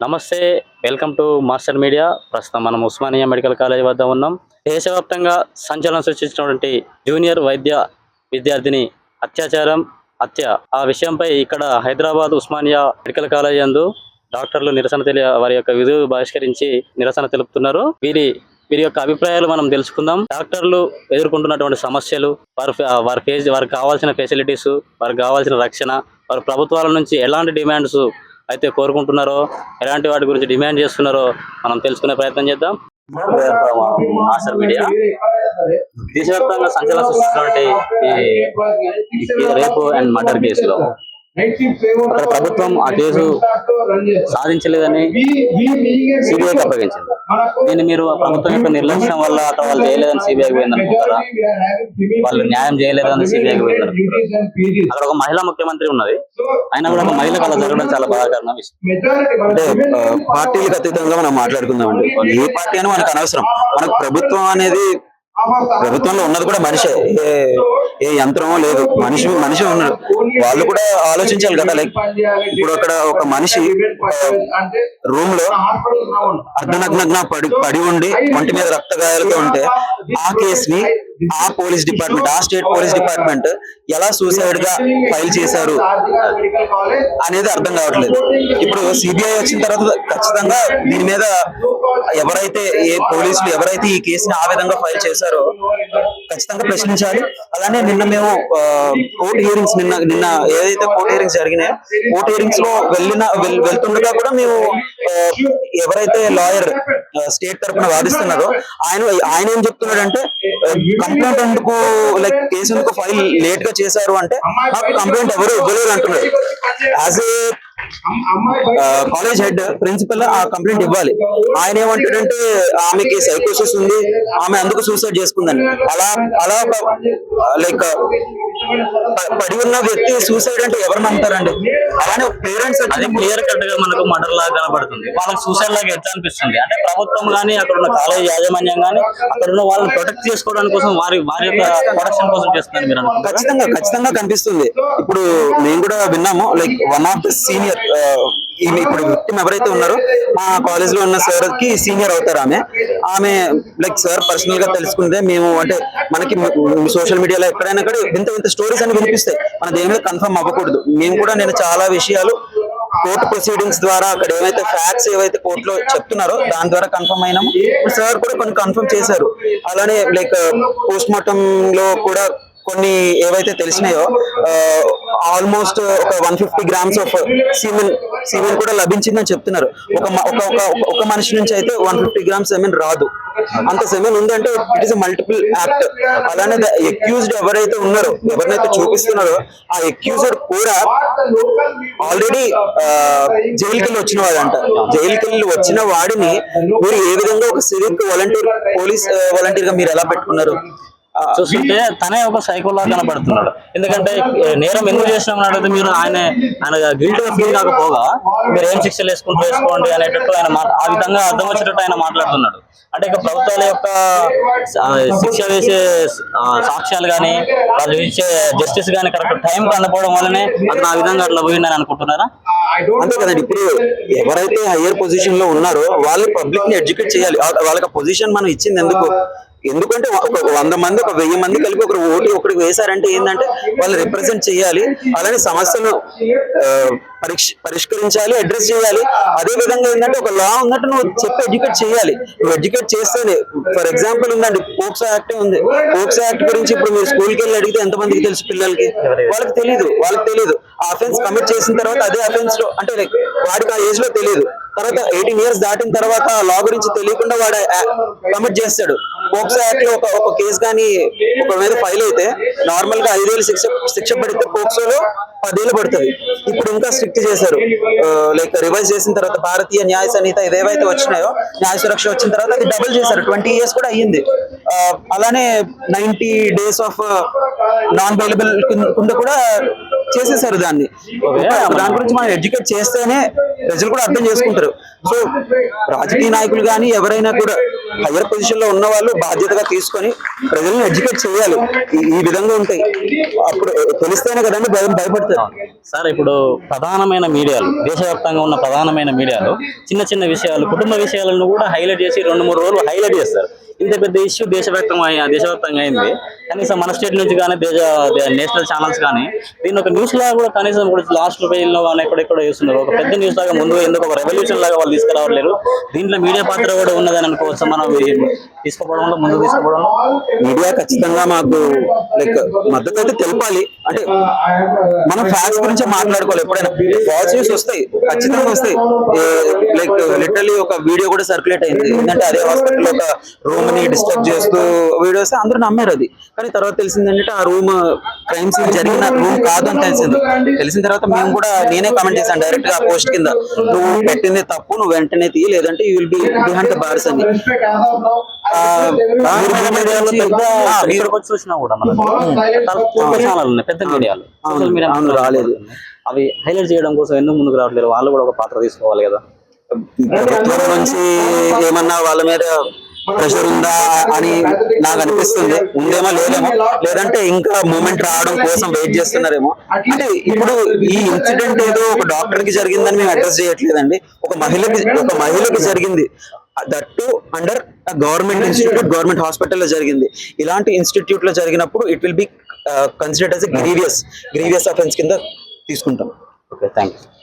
నమస్తే welcome to master media. ప్రస్తుతం మనం ఉస్మానియా మెడికల్ కాలేజ్ వద్ద ఉన్నాం. దేశవ్యాప్తంగా సంచలనం సృష్టించినటువంటి జూనియర్ వైద్య విద్యార్థిని అత్యాచారం హత్య. ఆ విషయంపై ఇక్కడ హైదరాబాద్ ఉస్మానియా మెడికల్ కాలేజ్ అందు డాక్టర్లు నిరసన తెలియ వారి యొక్క విధులు బహిష్కరించి నిరసన తెలుపుతున్నారు. వీరి వీరి యొక్క అభిప్రాయాలు మనం తెలుసుకుందాం. డాక్టర్లు ఎదుర్కొంటున్నటువంటి సమస్యలు వారి వారి ఫేస్ వారికి కావాల్సిన ఫెసిలిటీస్ వారికి కావాల్సిన రక్షణ వారి ప్రభుత్వాల నుంచి ఎలాంటి డిమాండ్స్ అయితే కోరుకుంటున్నారో ఎలాంటి వాటి గురించి డిమాండ్ చేస్తున్నారో మనం తెలుసుకునే ప్రయత్నం చేద్దాం. Master media. దేశవ్యాప్తంగా సంచలనం సృష్టించినటువంటి ఈ రేపు అండ్ మర్డర్ కేసులో. ప్రభుత్వం ఆ కేసు సాధించలేదని సిబిఐకి అప్పగించింది. దీన్ని మీరు ప్రభుత్వం యొక్క నిర్లక్ష్యం వల్ల అక్కడ వాళ్ళు చేయలేదని సిబిఐకి పోయిందనుకుంటారా వాళ్ళు న్యాయం చేయలేదని సిబిఐకి పోయిందనుకుంటారా అక్కడ ఒక మహిళా ముఖ్యమంత్రి ఉన్నది. అయినా కూడా ఒక మహిళకు అలా జరగడం చాలా బాధాకరమైన విషయం. అంటే పార్టీలకు అతీతంగా మనం మాట్లాడుకుందామండి. ఏ పార్టీ అని మనకు అనవసరం. మనకు ప్రభుత్వం అనేది ప్రభుత్వంలో ఉన్నది కూడా మనిషే. ఏ ఏ యంత్రమో లేదు. మనిషి మనిషి ఉన్నారు వాళ్ళు కూడా ఆలోచించాలి కదా లైక్ ఇప్పుడు అక్కడ ఒక మనిషి రూమ్లో అర్ధనగ్నగ్న పడి పడి ఉండి ఒంటి మీద రక్త గాయాలతో ఉంటే ఆ కేసు ని ఆ పోలీస్ డిపార్ట్మెంట్ ఆ స్టేట్ పోలీస్ డిపార్ట్మెంట్ ఎలా సూసైడ్గా ఫైల్ చేశారు అనేది అర్థం కావట్లేదు. ఇప్పుడు సిబిఐ వచ్చిన తర్వాత ఖచ్చితంగా దీని మీద ఎవరైతే ఏ పోలీసులు ఎవరైతే ఈ కేసుని ఆ విధంగా ఫైల్ చేశారో ఖచ్చితంగా ప్రశ్నించాలి. అలానే నిన్న మేము కోర్ట్ హియరింగ్స్ నిన్న నిన్న ఏదైతే కోర్ట్ హియరింగ్స్ జరిగినాయో కోర్ట్ హియరింగ్స్లో వెళ్ళిన వెళ్తుండగా కూడా మేము ఎవరైతే లాయర్ స్టేట్ తరఫున వాదిస్తున్నారో ఆయన ఆయన ఏం చెప్తున్నాడంటే కంప్లైంట్ ఎందుకు లైక్ కేసు ఎందుకు ఫైల్ లేట్గా చేశారు అంటే కంప్లైంట్ ఎవరు ఇవ్వలేరు అంటున్నారు as a college head principal ఆ కంప్లైంట్ ఇవ్వాలి. ఆయన ఏమంటాడంటే ఆమెకి సైకోసిస్ ఉంది ఆమె అందుకు సూసైడ్ చేసుకుందని. అలా అలా లైక్ పడి ఉన్న వ్యక్తి సూసైడ్ అంటే ఎవరు నమ్ముతారండి? అలానే పేరెంట్స్ అది క్లియర్ కట్గా మనకు మర్డర్ లాగా కనబడుతుంది. వాళ్ళకి సూసైడ్ లాగా ఎట్లా అనిపిస్తుంది? అంటే ప్రభుత్వం గానీ అక్కడ ఉన్న కాలేజ్ యాజమాన్యం గానీ అక్కడ ఉన్న వాళ్ళని ప్రొటెక్ట్ చేసుకోవడానికి కోసం వారి వారి యొక్క ప్రొటెక్షన్ కోసం చేస్తున్నారు మీరు? ఖచ్చితంగా ఖచ్చితంగా కనిపిస్తుంది. ఇప్పుడు మేము కూడా విన్నాము like one of the senior ఇప్పుడు విక్టిమ్ ఎవరైతే ఉన్నారో మా కాలేజ్లో ఉన్న సార్కి సీనియర్ అవుతారు ఆమె. ఆమె లైక్ సార్ పర్సనల్గా తెలుసుకుంటే మేము అంటే మనకి సోషల్ మీడియాలో ఎక్కడైనా కూడా ఇంత ఇంత స్టోరీస్ అని వినిపిస్తాయి. మన దేని కన్ఫర్మ్ అవ్వకూడదు. మేము కూడా నేను చాలా విషయాలు కోర్టు ప్రొసీడింగ్స్ ద్వారా అక్కడ ఏవైతే ఫ్యాక్ట్స్ ఏవైతే కోర్టులో చెప్తున్నారో దాని ద్వారా కన్ఫర్మ్ అయినాము. సార్ కూడా కొన్ని కన్ఫర్మ్ చేశారు. అలానే లైక్ పోస్ట్ మార్టం లో కూడా కొన్ని ఏవైతే తెలిసినాయో ఆల్మోస్ట్ ఒక one fifty grams of semen semen కూడా లభించిందని చెప్తున్నారు. ఒక ఒక ఒక ఒక మనిషి నుంచి అయితే వన్ ఫిఫ్టీ గ్రామ్స్ సెమెన్ రాదు. అంత సెమెన్ ఉందంటే ఇట్ ఇస్ మల్టిపుల్ యాక్ట్ అలానే ఎక్యూజ్డ్ ఎవరైతే ఉన్నారో ఎవరినైతే చూపిస్తున్నారో ఆ ఎక్యూజ్డ్ కూడా ఆల్రెడీ జైలుకి వెళ్ళి వచ్చిన వాడంట. జైలుకి వెళ్ళి వచ్చిన వాడిని మీరు ఏ విధంగా ఒక సివిక్ వాలంటీర్ పోలీస్ వాలంటీర్గా మీరు ఎలా పెట్టుకున్నారు? చూస్తుంటే తనే ఒక సైకోలా కనబడుతున్నాడు ఎందుకంటే నేరం ఎందుకు చేసినామని అడిగితే మీరు ఆయన ఆయన గిల్ట్ ఫీల్ కాకపోగా మీరు ఏం శిక్షలు వేసుకుంటూ వేసుకోండి అనేటట్టు ఆయన ఆ విధంగా అర్థం వచ్చేటట్టు ఆయన మాట్లాడుతున్నాడు. అంటే ఇక ప్రభుత్వాల యొక్క శిక్ష వేసే సాక్ష్యాలు కానీ వాళ్ళు ఇచ్చే జస్టిస్ కానీ కరెక్ట్ టైం అందకపోవడం వల్లనే అతను ఆ విధంగా అట్లా పోయిందని అనుకుంటున్నారా? అంతే కదండి ఇప్పుడు ఎవరైతే హయ్యర్ పొజిషన్లో ఉన్నారో వాళ్ళు పబ్లిక్ని ఎడ్యుకేట్ చేయాలి. వాళ్ళకి పొజిషన్ మనం ఇచ్చింది ఎందుకు? ఎందుకంటే ఒక వంద మంది ఒక వెయ్యి మంది కలిపి ఒకరు ఓటు ఒకరికి వేశారంటే ఏంటంటే వాళ్ళు రిప్రజెంట్ చేయాలి. అలానే సమస్యను పరిష్ పరిష్కరించాలి అడ్రస్ చేయాలి. అదే విధంగా ఏంటంటే ఒక లా ఉన్నట్టు నువ్వు చెప్పి ఎడ్యుకేట్ చేయాలి. నువ్వు ఎడ్యుకేట్ చేస్తేనే ఫర్ ఎగ్జాంపుల్ ఉందండి పోక్సో యాక్ట్ ఉంది. పోక్సో యాక్ట్ గురించి ఇప్పుడు మీరు స్కూల్కి వెళ్ళి అడిగితే ఎంతమందికి తెలుసు పిల్లలకి? వాళ్ళకి తెలియదు వాళ్ళకి తెలియదు ఆ అఫెన్స్ కమిట్ చేసిన తర్వాత అదే అఫెన్స్లో అంటే like వాడికి ఆ ఏజ్లో తెలియదు తర్వాత ఎయిటీన్ ఇయర్స్ దాటిన తర్వాత ఆ లా గురించి తెలియకుండా వాడు కమిట్ చేస్తాడు. పోక్సో యాక్ట్లో ఒక ఒక కేసు కానీ ఒక మీద ఫైల్ అయితే నార్మల్గా ఐదేళ్ళు శిక్ష శిక్ష పడితే పోక్సోలో పదేళ్ళు పడుతుంది. ఇప్పుడు ఇంకా స్ట్రిక్ట్ చేశారు. లైక్ రివైజ్ చేసిన తర్వాత భారతీయ న్యాయ సంహిత ఇదేవైతే వచ్చినాయో న్యాయ సురక్ష వచ్చిన తర్వాత అది డబుల్ చేశారు. ట్వంటీ ఇయర్స్ కూడా అయ్యింది. అలానే ninety days of non available కింద కూడా చేసేసారు దాన్ని. దాని గురించి మనం ఎడ్యుకేట్ చేస్తేనే ప్రజలు కూడా అర్థం చేసుకుంటారు. సో రాజకీయ నాయకులు కానీ ఎవరైనా కూడా హయ్యర్ పొజిషన్లో ఉన్న వాళ్ళు బాధ్యతగా తీసుకొని ప్రజలను ఎడ్యుకేట్ చేయాలి. ఈ- విధంగా ఉంటాయి. అప్పుడు తెలిస్తేనే కదండి భయం భయపడతారు. చెప్తారు సార్ ఇప్పుడు ప్రధానమైన మీడియాలు దేశవ్యాప్తంగా ఉన్న ప్రధానమైన మీడియాలు చిన్న చిన్న విషయాలు కుటుంబ విషయాలను కూడా హైలైట్ చేసి రెండు మూడు రోజులు హైలైట్ చేస్తారు. ఇంత పెద్ద ఇష్యూ దేశవ్యాప్తంగా దేశవ్యాప్తంగా అయింది. కనీసం మన స్టేట్ నుంచి కానీ దేశ నేషనల్ ఛానల్స్ కానీ దీన్ని ఒక న్యూస్ లాగా కూడా కనీసం కూడా లాస్ట్ పేజీలో కానీ ఎక్కడెక్కడ చేస్తున్నారు. ఒక పెద్ద న్యూస్ లాగా ముందు ఎందుకు ఒక రెవల్యూషన్ లాగా వాళ్ళు తీసుకురావట్లేరు దీంట్లో మీడియా పాత్ర కూడా ఉన్నదని అనుకోవచ్చు? మనం తీసుకోవడంలో ముందు తీసుకుపోవడంలో? మీడియా ఖచ్చితంగా మాకు లైక్ మద్దతు అయితే తెలపాలి. అంటే మనం ఫ్యాక్ట్స్ గురించి మాట్లాడుకోవాలి ఎప్పుడైనా. పాజిటివ్స్ వస్తాయి. ఖచ్చితంగా వస్తాయి. లైక్ లిటరలీ ఒక వీడియో కూడా సర్క్యులేట్ అయింది. ఏంటంటే అదే హాస్పిటల్ ఒక రూమ్ని డిస్టర్బ్ చేస్తూ వీడియోస్ అందరూ నమ్మారు అది. కానీ తర్వాత తెలిసింది ఏంటంటే ఆ రూమ్ క్రైమ్ సీన్ జరిగిన రూమ్ కాదు అని తెలిసింది. తెలిసిన తర్వాత మేము కూడా నేనే కామెంట్ చేశాను డైరెక్ట్గా పోస్ట్ కింద. నువ్వు పెట్టింది తప్పు నువ్వు వెంటనే తీయి లేదంటే you will be behind the bars అని. ఇక్కడికి వచ్చి చూసినా కూడా పెద్ద ఛానల్ ఉన్నాయి పెద్ద మీడియాలు. సోషల్ మీడియా రాలేదు. అవి హైలైట్ చేయడం కోసం ఎందుకు ముందుకు రావట్లేదు. వాళ్ళు కూడా ఒక పాత్ర తీసుకోవాలి కదా. ప్రభుత్వం నుంచి ఏమన్నా వాళ్ళ మీద ప్రెషర్ ఉందా అని నాకు అనిపిస్తుంది. ఉందేమో లేదేమో. లేదంటే ఇంకా మూమెంట్ రావడం కోసం వెయిట్ చేస్తున్నారేమో. అంటే ఇప్పుడు ఈ ఇన్సిడెంట్ ఏదో ఒక డాక్టర్కి జరిగిందని మేము అడ్రస్ చేయట్లేదండి. ఒక మహిళకి ఒక మహిళకి జరిగింది. That under government institute government హాస్పిటల్లో జరిగింది. ఇలాంటి ఇన్స్టిట్యూట్లో జరిగినప్పుడు it will be considered as grievous grievous offence కింద తీసుకుంటాం. Okay thank you